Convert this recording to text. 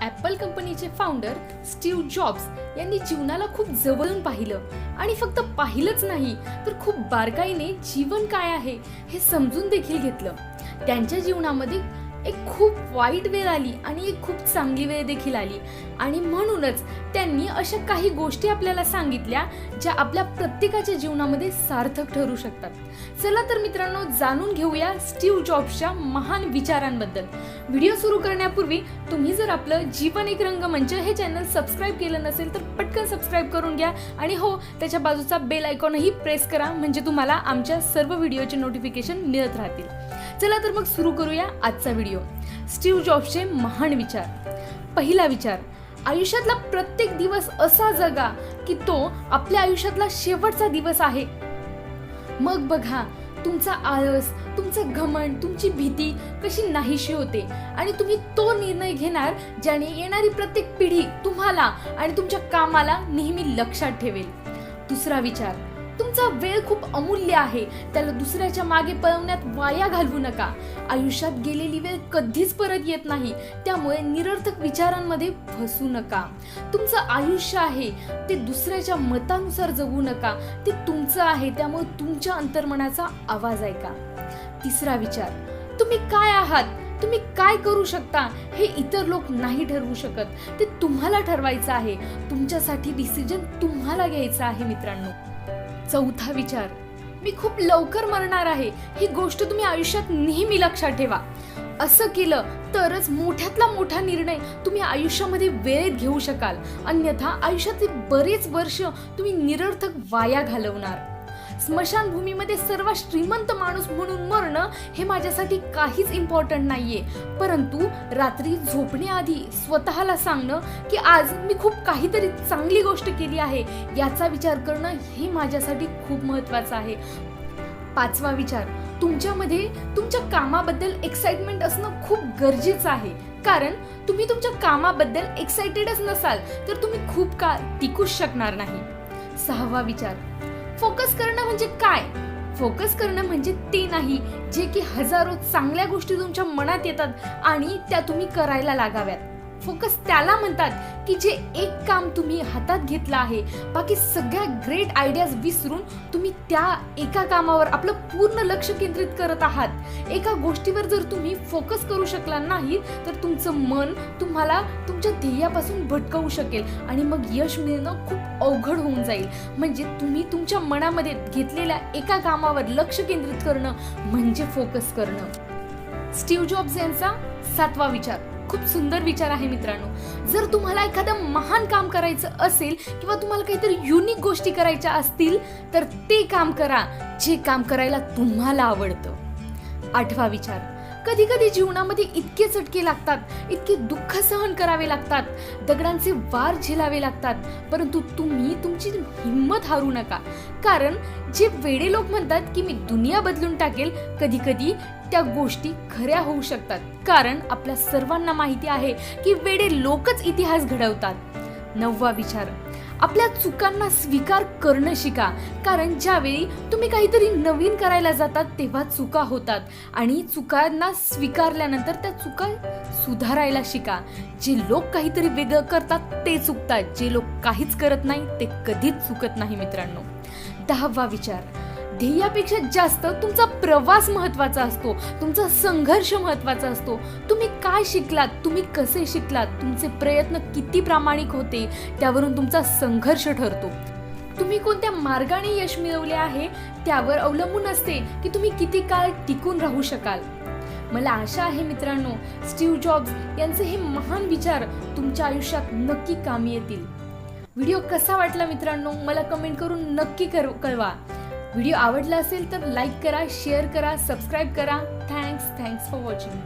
Apple कंपनीचे founder Steve jobs यांनी जीवनाला खूप जवळून पाहिलं. आणि फक्त पाहिलंच नाही तर खूप बारकाईने जीवन काय आहे हे समजून देखील घेतलं. त्यांच्या जीवनामध्ये एक खूप वाईट वेळ आली आणि एक खूप चांगली वेळ देखील आली. आणि म्हणूनच त्यांनी अशा काही गोष्टी आपल्याला सांगितल्या ज्या आपल्या प्रत्येकाच्या जीवनामध्ये सार्थक ठरू शकतात. चला तर मित्रांनो जाणून घेऊया स्टीव्ह जॉब्सच्या महान विचारांबद्दल. व्हिडिओ सुरू करण्यापूर्वी तुम्ही जर आपलं जीवन एक रंगमंच हे चॅनल सबस्क्राईब केलं नसेल तर पटकन सबस्क्राईब करून घ्या. आणि हो त्याच्या बाजूचा बेल आयकॉनही प्रेस करा म्हणजे तुम्हाला आमच्या सर्व व्हिडिओचे नोटिफिकेशन मिळत राहतील. चला तर मग सुरू करूया आजचा व्हिडिओ. स्टीव्ह जॉब्सचे महान विचार. पहिला विचार आयुष्यातला प्रत्येक दिवस असा जगा की तो आपल्या आयुष्यातला शेवटचा दिवस आहे. मग बघा तुमचा आळस तुमचं घमंड तुमची भीती कशी नाहीशी होते आणि तुम्ही तो निर्णय घेणार ज्याने येणारी प्रत्येक पिढी तुम्हाला आणि तुमच्या कामाला नेहमी लक्षात ठेवेल. दुसरा विचार तुमचा वेळ खूप अमूल्य आहे. त्याला दुसऱ्याच्या मागे पळवण्यात वाया घालवू नका. आयुष्यात गेलेली वेळ कधीच परत येत नाही. त्यामुळे निरर्थक विचारांमध्ये फसू नका. तुमचं आयुष्य आहे ते दुसऱ्याच्या मतानुसार जगू नका. ते तुमचं आहे त्यामुळे तुमच्या अंतर्मनाचा आवाज ऐका. तिसरा विचार तुम्ही काय आहात? तुम्ही काय करू शकता? हे इतर लोक नाही ठरवू शकत. ते तुम्हाला ठरवायचं आहे. तुमच्यासाठी डिसिजन तुम्हाला घ्यायचा आहे मित्रांनो. चौथा विचार. मी खूप लवकर मरणार आहे. ही गोष्ट तुम्ही आयुष्यात नेहमी लक्षात ठेवा. असं केलं तरच मोठ्यातला मोठा निर्णय तुम्ही आयुष्यामध्ये वेळेत घेऊ शकाल. अन्यथा आयुष्यातील बरेच वर्ष तुम्ही निरर्थक वाया घालवणार. स्मशानभूमीमध्ये सर्वात श्रीमंत माणूस म्हणून मरणं हे माझ्यासाठी काहीच इम्पॉर्टंट नाहीये. परंतु रात्री झोपण्याआधी स्वतःला सांगणं की आज मी खूप काहीतरी चांगली गोष्ट केली आहे याचा विचार करणं हे माझ्यासाठी खूप महत्वाचं आहे. पाचवा विचार तुमच्यामध्ये तुमच्या कामाबद्दल एक्साइटमेंट असणं खूप गरजेचं आहे. कारण तुम्ही तुमच्या कामाबद्दल एक्साइटेडच नसाल तर तुम्ही खूप काळ टिकूच शकणार नाही. सहावा विचार फोकस करणं म्हणजे काय? फोकस करणं म्हणजे ते नाही जे की हजारो चांगल्या गोष्टी तुमच्या मनात येतात आणि त्या तुम्ही करायला लागाव्यात. फोकस त्याला म्हणतात की जे एक काम तुम्ही हातात घेतलं आहे. बाकी सगळ्या ग्रेट आयडियाज विसरून तुम्ही त्या एका कामावर आपलं पूर्ण लक्ष केंद्रित करत आहात. एका गोष्टीवर जर तुम्ही फोकस करू शकला नाही तर तुमचं मन तुम्हाला तुमच्या ध्येयापासून भटकवू शकेल आणि मग यश मिळणं खूप अवघड होऊन जाईल. म्हणजे तुम्ही तुमच्या मनामध्ये घेतलेल्या एका कामावर लक्ष केंद्रित करणं म्हणजे फोकस करणं. स्टीव्ह जॉब्स यांचा सातवा विचार. खूप सुंदर विचार आहे मित्रांनो. जर तुम्हाला एखादं महान काम करायचं असेल किंवा तुम्हाला काहीतरी युनिक गोष्टी करायच्या असतील तर ते काम करा. जे काम करायला तुम्हाला आवडतं. आठवा विचार. कधी कधी जीवनामध्ये इतके चटके लागतात इतके दुःख सहन करावे लागतात दगडांचे वार झेलावे लागतात परंतु तुम्ही तुमची हिंमत हारू नका. कारण जे वेडे लोक म्हणतात की मी दुनिया बदलून टाकेल कधी कधी त्या गोष्टी खऱ्या होऊ शकतात. कारण आपल्या सर्वांना माहिती आहे की वेडे लोकच इतिहास घडवतात. नववा विचार. आपल्या चुकांना स्वीकार करणं शिका. कारण ज्यावेळी तुम्ही काहीतरी नवीन करायला जातात तेव्हा चुका होतात. आणि चुकांना स्वीकारल्यानंतर त्या चुका सुधारायला शिका. जे लोक काहीतरी वेगळं करतात ते चुकतात. जे लोक काहीच करत नाही ते कधीच चुकत नाही मित्रांनो. दहावा विचार. ध्येयापेक्षा जास्त तुमचा प्रवास महत्त्वाचा असतो. तुमचा संघर्ष महत्त्वाचा असतो. तुम्ही काय शिकलात? तुम्ही कसे शिकलात? तुमचे प्रयत्न किती प्रामाणिक होते? त्यावरून तुमचा संघर्ष ठरतो. तुम्ही कोणत्या मार्गाने यश मिळवले आहे? त्यावर अवलंबून असते की तुम्ही किती काळ टिकून राहू शकाल. मला आशा आहे मित्रांनो स्टीव्ह जॉब्स यांचे हे महान विचार तुमच्या आयुष्यात नक्की कामी येतील. व्हिडिओ कसा वाटला मित्रांनो? मला कमेंट करून नक्की कर कळवा. व्हिडिओ आवडला असेल तर लाईक करा शेअर करा सबस्क्राईब करा. Thanks thanks for watching.